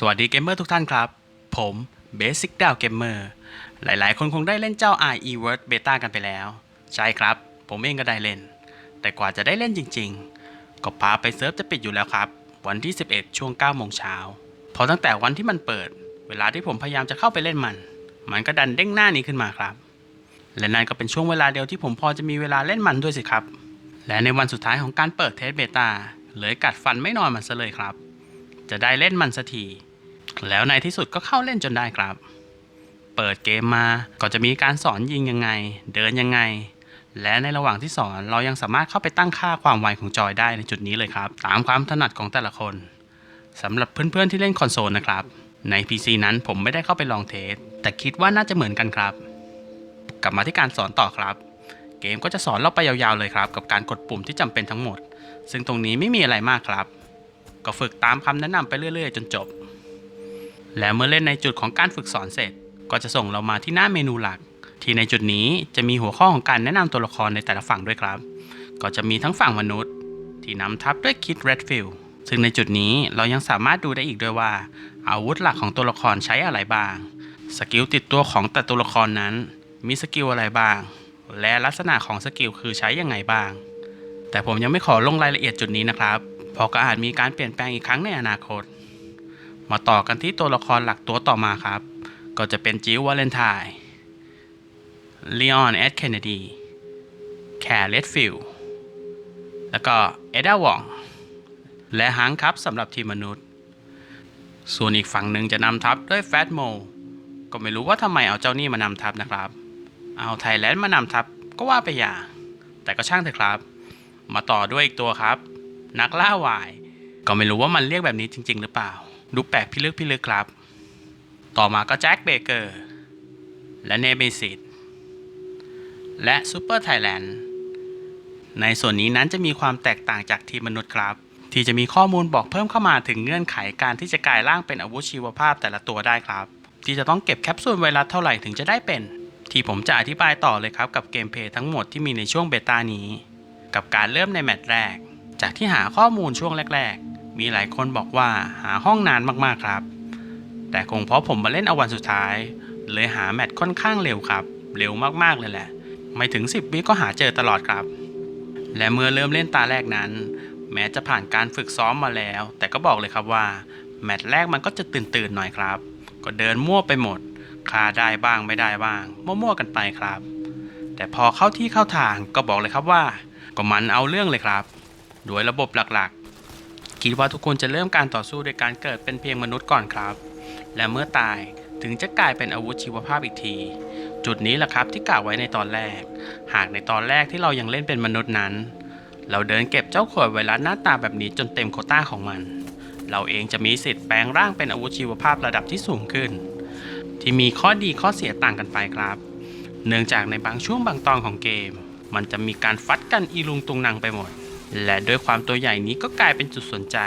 สวัสดีเกมเมอร์ทุกท่านครับ ผม Basic d o w Gamer หลายๆ คนคงได้เล่นเจ้า RE Word Beta กันไปแล้ว ใช่ครับ ผมเองก็ได้เล่น แต่กว่าจะได้เล่นจริงๆ ก็ปาไปเซิร์ฟจะปิดอยู่แล้วครับ วันที่ 11 ช่วง9โมงเช้าพอตั้งแต่วันที่มันเปิด เวลาที่ผมพยายามจะเข้าไปเล่นมัน มันก็ดันเด้งหน้านี้ขึ้นมาครับ และนั่นก็เป็นช่วงเวลาเดียวที่ผมพอจะมีเวลาเล่นมันด้วยสิครับ และในวันสุดท้ายของการเปิดเทสเบต้าเลยกัดฟันไม่นอนมันซะเลยครับจะได้เล่นมันสักที แล้วในที่สุดก็เข้าเล่นจนได้ครับ เปิดเกมมาก็จะมีการสอนยิงยังไง เดินยังไง และในระหว่างที่สอนเรายังสามารถเข้าไปตั้งค่าความไวของจอยได้ในจุดนี้เลยครับ ตามความถนัดของแต่ละคนสำหรับเพื่อนๆที่เล่นคอนโซลนะครับ ใน PC นั้นผมไม่ได้เข้าไปลองเทส แต่คิดว่าน่าจะเหมือนกันครับ กลับมาที่การสอนต่อครับ เกมก็จะสอนเราไปยาวๆเลยครับ กับการกดปุ่มที่จำเป็นทั้งหมด ซึ่งตรงนี้ไม่มีอะไรมากครับ ก็ฝึกตามคำแนะนำไปเรื่อยๆ จนจบ และเมื่อเล่นในจุดของการฝึกสอนเสร็จ ก็จะส่งเรามาที่หน้าเมนูหลัก ที่ในจุดนี้จะมีหัวข้อของการแนะนำตัวละครในแต่ละฝั่งด้วยครับ ก็จะมีทั้งฝั่งมนุษย์ ที่นำทัพด้วยคิดเรดฟิลซึ่งในจุดนี้เรายังสามารถดูได้อีกด้วยว่า อาวุธหลักของตัวละครใช้อะไรบ้าง สกิลติดตัวของแต่ตัวละครนั้น มีสกิลอะไรบ้าง และลักษณะของสกิลคือใช้ยังไงบ้าง แต่ผมยังไม่ขอลงรายละเอียดจุดนี้นะครับ เพราะก็อาจมีการเปลี่ยนแปลงอีกครั้งในอนาคต มาต่อกันที่ตัวละครหลักตัวต่อมาครับ ก็จะเป็นจิววาเลนไทน์ลีออนเอ็ดเคนเนดีแคร์เลดฟิลแล้วก็เอดาวองและฮังครับสำหรับทีมมนุษย์ ส่วนอีกฝั่งหนึ่งจะนำทัพด้วยแฟตโมก็ไม่รู้ว่าทำไมเอาเจ้านี่มานำทัพนะครับ เอาไทยแลนด์มานำทัพก็ว่าไปอย่าง แต่ก็ช่างเถอะครับ มาต่อด้วยอีกตัวครับ นักล่าวาย ก็ไม่รู้ว่ามันเรียกแบบนี้จริง ๆ หรือเปล่า ดูแปลกพิลึกพิลึกครับ ต่อมาก็แจ็คเบเกอร์ และเนเบซิตและซูเปอร์ไทยแลนด์ในส่วนนี้นั้นจะมีความแตกต่างจากทีมมนุษย์ครับ ที่จะมีข้อมูลบอกเพิ่มเข้ามาถึงเงื่อนไขการที่จะกลายร่างเป็นอาวุธชีวภาพแต่ละตัวได้ครับ ที่จะต้องเก็บแคปซูลไวรัสเท่าไหร่ถึงจะได้เป็น ที่ผมจะอธิบายต่อเลยครับกับเกมเพย์ทั้งหมดที่มีในช่วงเบต้านี้ กับการเริ่มในแมตช์แรก จากที่หาข้อมูลช่วงแรกๆ มีหลายคนบอกว่าหาห้องนานมากๆครับ แต่คงเพราะผมมาเล่นเอาวันสุดท้าย เลยหาแมตช์ค่อนข้างเร็วครับ เร็วมากๆเลยแหละ ไม่ถึง 10 วิก็หาเจอตลอดครับ และเมื่อเริ่มเล่นตาแรกนั้น แม้จะผ่านการฝึกซ้อมมาแล้ว แต่ก็บอกเลยครับว่า แมตช์แรกมันก็จะตื่นๆหน่อยครับ ก็เดินมั่วไปหมดคาได้บ้างไม่ได้บ้าง มั่วๆกันไปครับ แต่พอเข้าที่เข้าทางก็บอกเลยครับว่า ก็มันเอาเรื่องเลยครับ โดยระบบหลักๆ คิดว่าทุกคนจะเริ่มการต่อสู้โดยการเกิดเป็นเพียงมนุษย์ก่อนครับ และเมื่อตายถึงจะกลายเป็นอาวุธชีวภาพอีกที จุดนี้แหละครับที่กล่าวไว้ในตอนแรก หากในตอนแรกที่เรายังเล่นเป็นมนุษย์นั้น เราเดินเก็บเจ้าขวดไวรัสหน้าตาแบบนี้จนเต็มโคต้าของมัน เราเองจะมีสิทธิ์แปลงร่างเป็นอาวุธชีวภาพระดับที่สูงขึ้น ที่มีข้อดีข้อเสียต่างกันไปครับ เนื่องจากในบางช่วงบางตอนของเกม มันจะมีการฟัดกันอีลุงตุงนางไปหมด และด้วยความตัวใหญ่นี้ก็กลายเป็นจุดสนใจ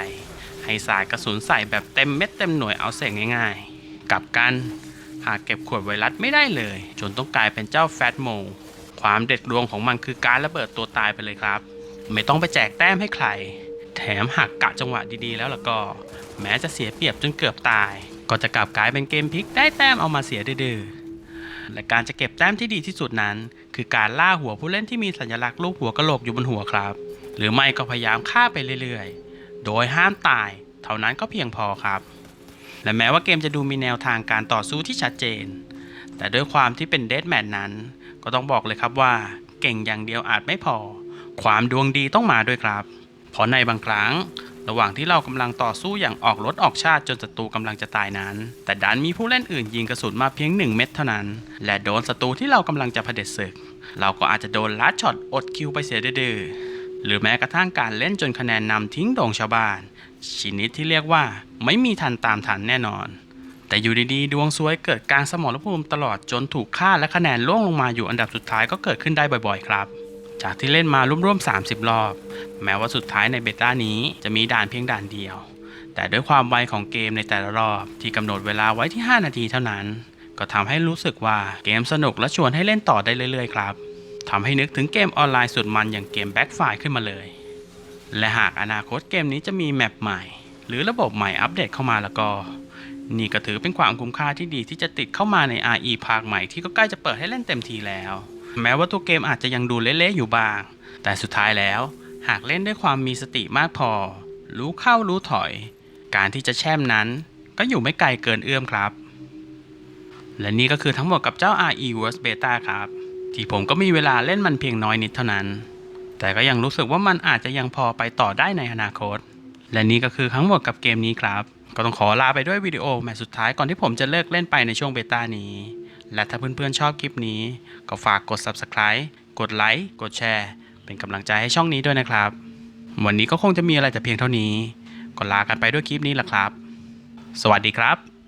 ให้สายกระสุนใส่แบบเต็มเม็ดเต็มหน่วยเอาเสงง่ายๆ กลับกันหากเก็บขวดไวรัสไม่ได้เลย จนต้องกลายเป็นเจ้าแฟตโมความเด็ดดวงของมันคือการระเบิดตัวตายไปเลยครับ ไม่ต้องไปแจกแต้มให้ใคร แถมหากกะจังหวะดีๆ แล้วล่ะก็ แม้จะเสียเปรียบจนเกือบตาย ก็จะกลับกลายเป็นเกมพลิกได้แต้มเอามาเสียดื้อและการจะเก็บแต้มที่ดีที่สุดนั้น คือการล่าหัวผู้เล่นที่มีสัญลักษณ์รูปหัวกะโหลกอยู่บนหัวครับ หรือไม่ก็พยายามฆ่าไปเรื่อยๆ โดยห้ามตายเท่านั้นก็เพียงพอครับ และแม้ว่าเกมจะดูมีแนวทางการต่อสู้ที่ชัดเจน แต่ด้วยความที่เป็นเดดแมนนั้น ก็ต้องบอกเลยครับว่า เก่งอย่างเดียวอาจไม่พอ ความดวงดีต้องมาด้วยครับ เพราะในบางครั้ง ระหว่างที่เรากำลังต่อสู้อย่างออกรถออกชาติจนศัตรูกำลังจะตายนั้น แต่ดันมีผู้เล่นอื่นยิงกระสุนมาเพียงหนึ่งเม็ดเท่านั้น และโดนศัตรูที่เรากำลังจะเผด็จศึก เราก็อาจจะโดนลัดช็อตอดคิวไปเสียดื้อ หรือแม้กระทั่งการเล่นจนคะแนนนำทิ้งโด่งชาวบ้าน ชนิดที่เรียกว่าไม่มีทันตามทันแน่นอน แต่อยู่ดีๆ ดวงซวยเกิดกางสมรภูมิตลอดจนถูกฆ่าและคะแนนล่วงลงมาอยู่อันดับสุดท้ายก็เกิดขึ้นได้บ่อยๆ ครับ จากที่เล่นมาร่วมๆ 30 รอบ แม้ว่าสุดท้ายในเบต้านี้จะมีด่านเพียงด่านเดียว แต่ด้วยความไวของเกมในแต่ละรอบที่กำหนดเวลาไว้ที่ 5 นาทีเท่านั้น ก็ทำให้รู้สึกว่าเกมสนุกและชวนให้เล่นต่อได้เรื่อยๆ ครับ ทำให้นึกถึงเกมออนไลน์สุดมันอย่างเกม Backfire ขึ้นมาเลย และหากอนาคตเกมนี้จะมีแมปใหม่ หรือระบบใหม่อัปเดตเข้ามาแล้วก็ นี่ก็ถือเป็นความคุ้มค่าที่ดีที่จะติดเข้ามาใน RE ภาคใหม่ที่ก็ใกล้จะเปิดให้เล่นเต็มทีแล้ว แม้ว่าตัวเกมอาจจะยังดูเละๆอยู่บ้าง แต่สุดท้ายแล้ว หากเล่นด้วยความมีสติมากพอ รู้เข้ารู้ถอย การที่จะแช่มนั้น ก็อยู่ไม่ไกลเกินเอื้อมครับ และนี่ก็คือทั้งหมดกับเจ้า RE Worst Beta ครับ ที่ผมก็มีเวลาเล่นมันเพียงน้อยนิดเท่านั้น แต่ก็ยังรู้สึกว่ามันอาจจะยังพอไปต่อได้ในอนาคต และนี่ก็คือทั้งหมดกับเกมนี้ครับ ก็ต้องขอลาไปด้วยวิดีโอแมตช์สุดท้ายก่อนที่ผมจะเลิกเล่นไปในช่วงเบต้านี้ และถ้าเพื่อนๆชอบคลิปนี้ ก็ฝากกด Subscribe กดไลค์กดแชร์ เป็นกำลังใจให้ช่องนี้ด้วยนะครับ วันนี้ก็คงจะมีอะไรแต่เพียงเท่านี้ก็ลากันไปด้วยคลิปนี้แหละครับ สวัสดีครับ